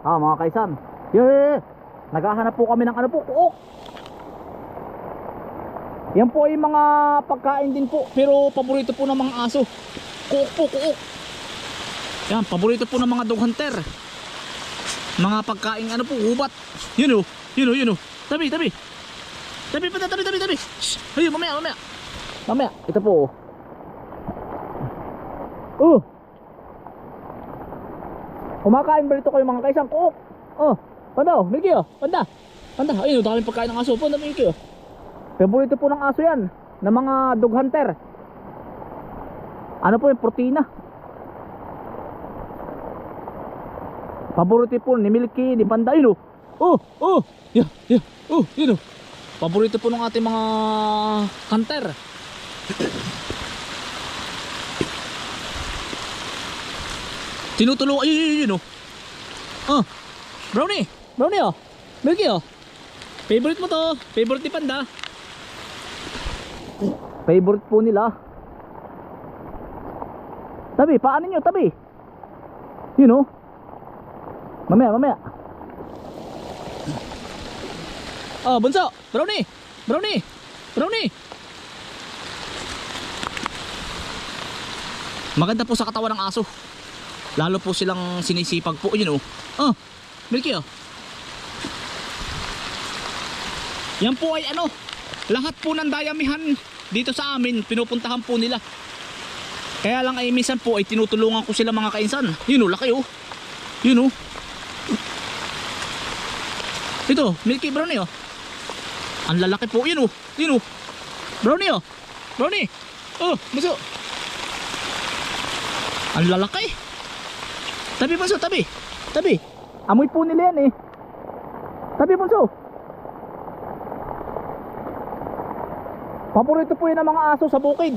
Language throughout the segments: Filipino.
Ah, mga kaisan. Yeah, Naghahanap po kami ng ano po, kuok. Yan po ay mga pagkain din po, pero paborito po ng mga aso. Kuok po, kuok. Yan, paborito po ng mga dog hunter. Mga pagkain ano po, hubat. Yun oh, yun oh, yun oh. Tabi, tabi. Tabi pa, tabi, tabi, tabi. Shh. Ayun, mamaya, mamaya. Mamaya, ito po oh. Oh. Kumakain ba rito kayo mga kaisang kuok? Oh, panda oh, Milky oh, panda. Panda, ayun, daming pagkain ng aso. Panda, Milky oh. Favorito po ng aso yan, ng mga dog hunter. Ano po yung protina? Paborito po ni Milky, ni Panda, ayun oh. Oh, oh, yeah, yeah, oh, yun oh. Paborito po ng ating mga hunter. Tinutulungan, ayun, yun, yun, oh. Oh, brownie, brownie oh. Milky oh. Favorite mo to, favorite ni Panda. Favorite po nila. Tabi, paano nyo, tabi. Yun oh. Mamaya, mamaya. Oh, bunso, brownie, brownie, brownie. Maganda po sa katawan ng aso. Lalo po silang sinisipag po, yun oh. Oh, Milky oh. Yan po ay ano, lahat po ng dayamihan dito sa amin, pinupuntahan po nila. Kaya lang ay minsan po ay tinutulungan ko sila mga kainsan. Yun oh, laki oh. Yun oh. Ito, Milky Brownie oh. Ang lalaki po, yun oh. Yun oh. Brownie oh. Brownie. Oh, buso. Ang lalaki. Tabi bunso, tabi. Tabi. Amoy po nila yan eh. Tabi bunso. Paborito po yun ng mga aso sa bukid.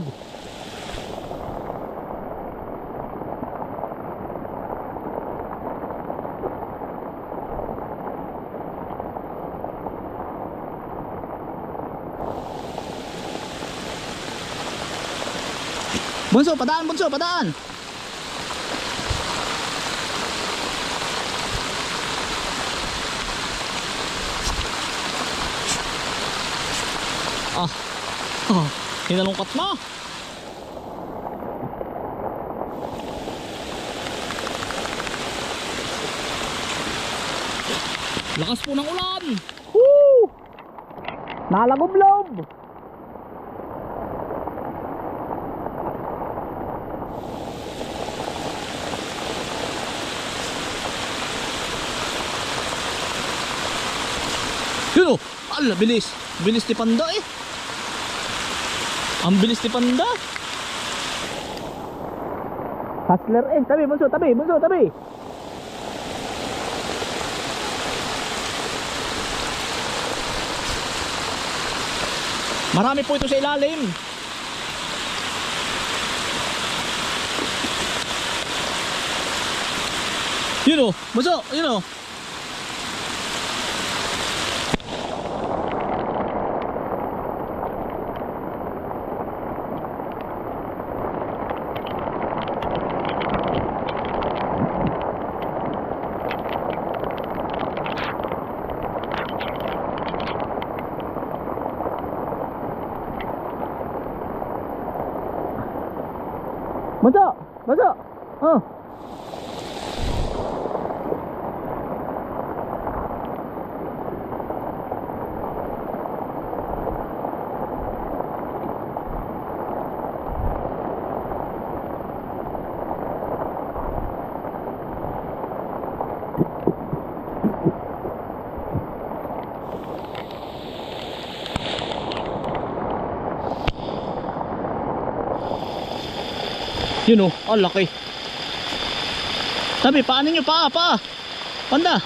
Bunso, padaan, bunso, padaan. Oh, hinalungkat mo. Lakas po ng ulan. Woo! Nalagoblob. Yun o! Ala, bilis! Bilis ni Panda eh! Ang bilis ni Panda! Hustler eh! Tabi, bunso! Tabi, bunso! Tabi! Marami po ito sa ilalim. Yun o! Bunso! Yun o! Bunso! Bunso! Oh! Yun oh, ang laki. Tabi, paano nyo? Paa, paa. Panda.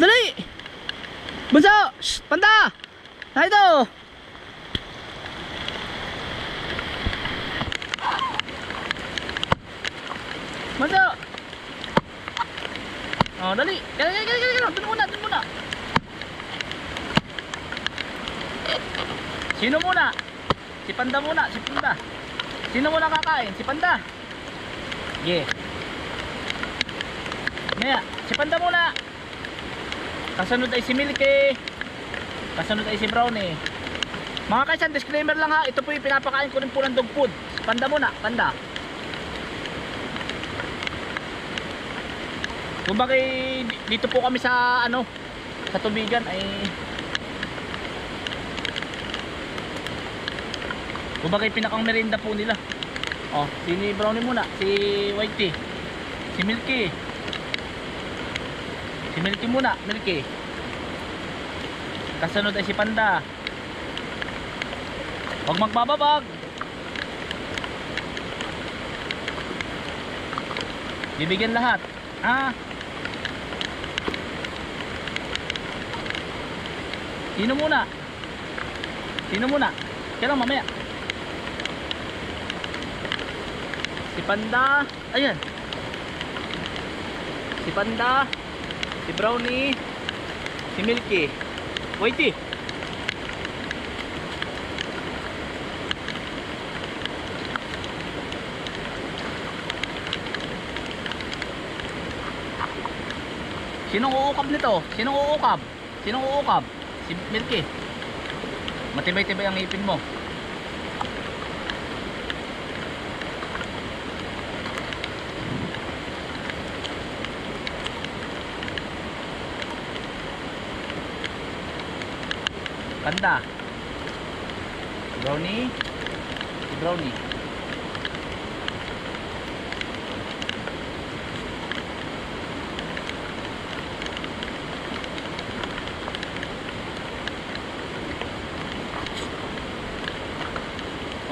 Dali! Bunso! Shh! Panda! Nay ito! Bunso! Oh, dali! Kaya, kaya, kaya, kaya! Doon muna, doon muna! Sino muna? Si Panda muna, si Panda. Sino muna kakain? Si Panda. Yeah. Maya, si Panda muna. Kasunod ay si Milky. Kasunod ay si Brownie. Mga kaisan, disclaimer lang ha. Ito po yung pinapakain ko rin po ng dog food. Panda muna, Panda. Kumbaga eh, dito po kami sa ano, sa tubigan ay Kumbaga yung pinakang merienda po nila. Oh, si ni Brownie muna, si Whitey, si Milky. Si Milky muna, Milky. Kasunod ay si Panda. Huwag magbababag. Bibigyan lahat. Ah. Sino muna? Sino muna? Kaya lang mamaya. Si Panda, ayan. Si Panda, Brownie, si Milky. Whitey. Sinong uukab nito? Sinong uukab? Sinong uukab? Si Milky. Matibay-tibay ang ngipin mo. Panda. Brownie. Brownie.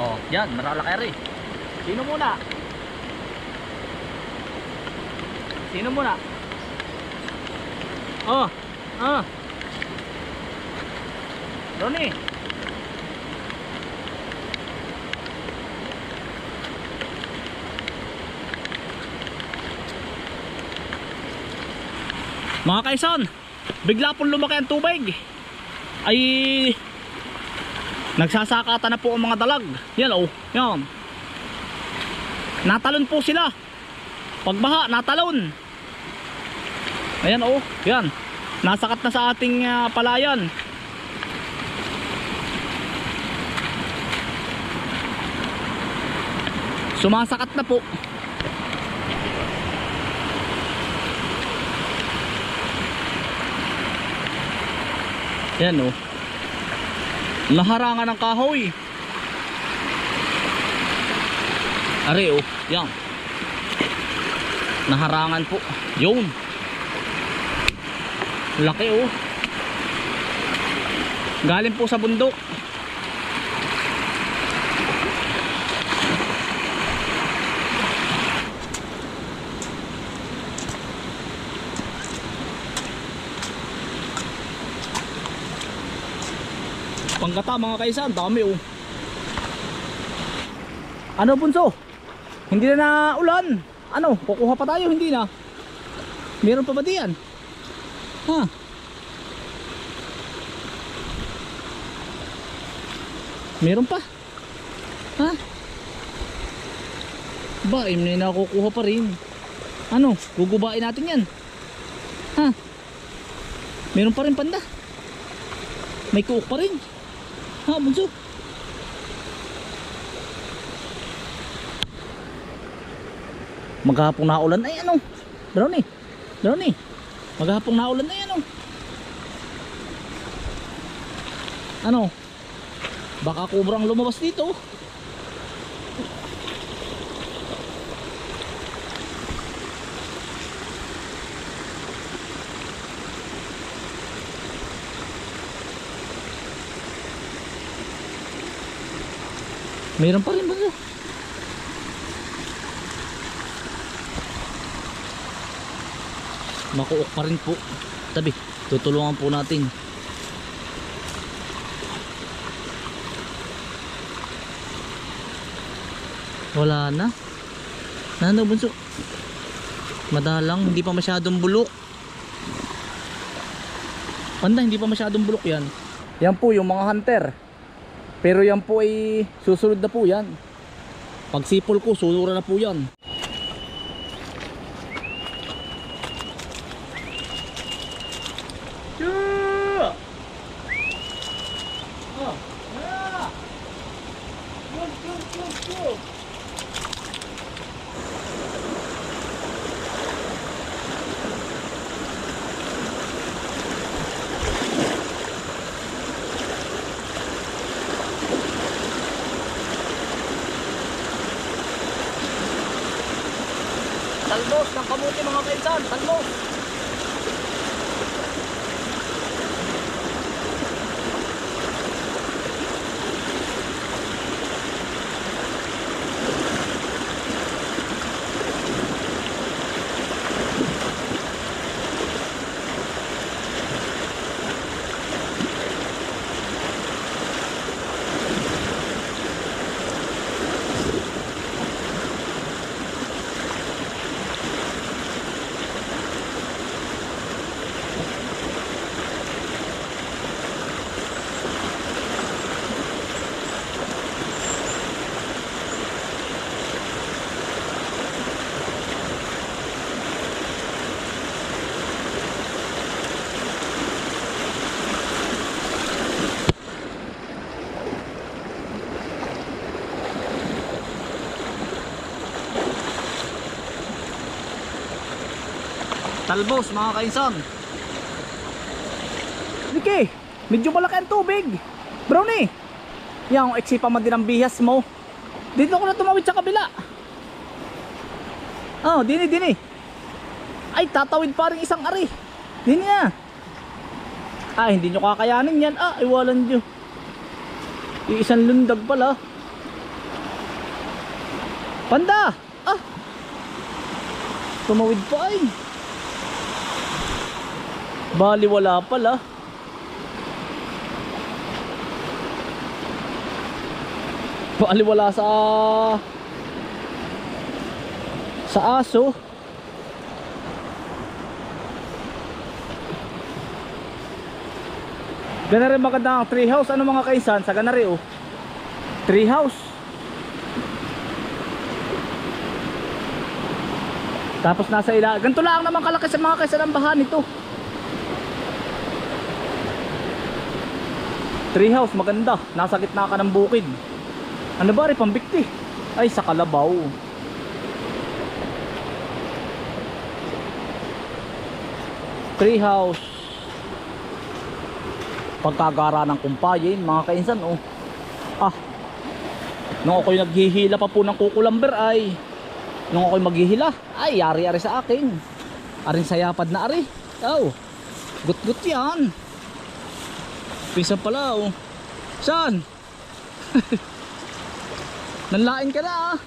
Oh, yan, marakalakari. Sino muna? Sino muna? Oh, ah. Ronnie. Mga kaisan, bigla pong lumaki ang tubig. Ay nagsasakata na po ang mga dalag. Yan oh, yan. Natalon po sila. Pagbaha, natalon. Ayan oh, yan. Nasakat na sa ating ah, palayan. Sumasakat na po. Yan oh. Laharangan ng kahoy. Are oh, yan. Naharangan po. Yun. Laki oh. Galing po sa bundok. Panggata mga kaisan, dami oh. Ano bunso? Hindi na ulan. Ano, kukuha pa tayo, hindi na. Meron pa ba diyan? Ha? Meron pa? Ha? Ba, may nakukuha pa rin. Ano, gugubain natin yan. Ha? Meron pa rin panda. May kuok pa rin. Ha, bunso? Maghapong naulan ay ano? Drone Drone Maghapong naulan ay ano? Ano? Baka kubrang lumabas dito. Meron pa rin ba ito? Makuok pa rin po. Tabi, tutulungan po natin. Wala na. Nano bunso? Madalang, hindi pa masyadong bulok. Panda, hindi pa masyadong bulok yan. Yan po yung mga hunter. Pero yan po ay susunod na po yan. Pag sipol ko, sulura na po yan. Yeah! Oh, yeah! Good, good, good, good. Talbos ng kamuti mga kaisan, talbos. Talbos mga kainsan. Niki, medyo malaki ang tubig. Brownie, yan ang eksi pa man din ang bihas mo. Dito ko na tumawid sa kabila. Oh, dini, dini. Ay, tatawid pa rin isang ari. Dini na. Ah, hindi nyo kakayanin yan. Ah, iwalan nyo. Yung isang lundag pala. Panda! Ah! Tumawid pa ay. Bali wala pala. Bali wala sa sa aso. Gana rin maganda ang tree house. Ano mga kaisan? Sa gana rin oh. Tree house. Tapos nasa ila. Ganito lang naman kalaki sa mga kaisan ang bahan nito. Tree house maganda. Nasa gitna ka ng bukid. Ano ba rin pambikti? Ay sa kalabaw. Tree house. Pagkagara ng kumpayin mga kainsan oh. Ah. Nung ako'y naghihila pa po ng kukulamber ay nung ako'y maghihila ay yari-yari sa akin. Aring sayapad na ari. Oh. Gut-gut yan. Pinsan pala oh. Saan? Nanlain ka na ah.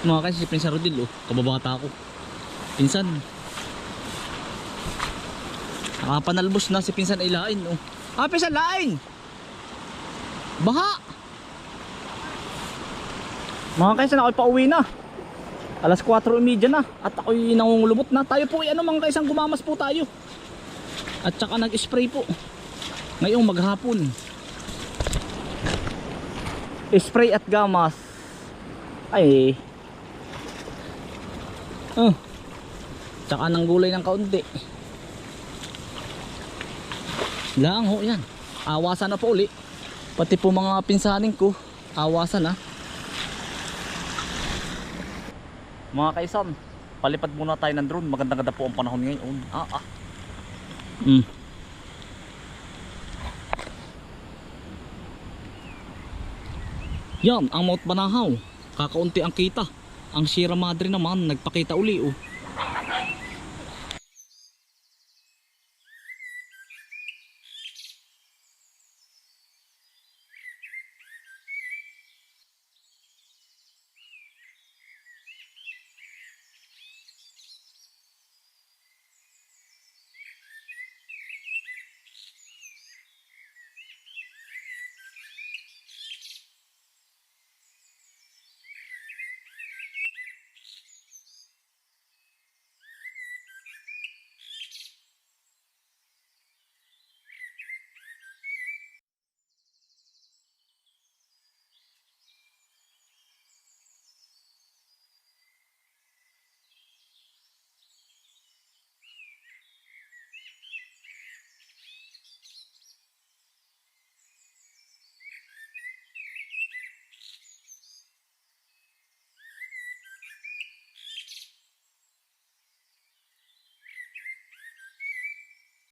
Mga kasi si Pinsan Rodil oh. Kababata ko. Pinsan. Nakapanalbos na si Pinsan ay lain oh. Ah, Pinsan lain. Baha. Mga kaisan ako'y pauwi na. Alas 4.30 na at ako'y nangungulubot na. Tayo po ay ano mga kaisan gumamas po tayo. At saka nag-spray po. Ngayong maghapon. Spray at gamas. Ay. Oh. Tsaka ng gulay ng kaunti. Lang ho yan. Awasan na po uli. Pati po mga pinsanin ko. Awasan na. Mga kaisan, palipad muna tayo ng drone. Magandang ganda po ang panahon ngayon. Ah, ah. Mm. Yan, ang Mount Banahaw. Kakaunti ang kita. Ang Sierra Madre naman, nagpakita uli oh.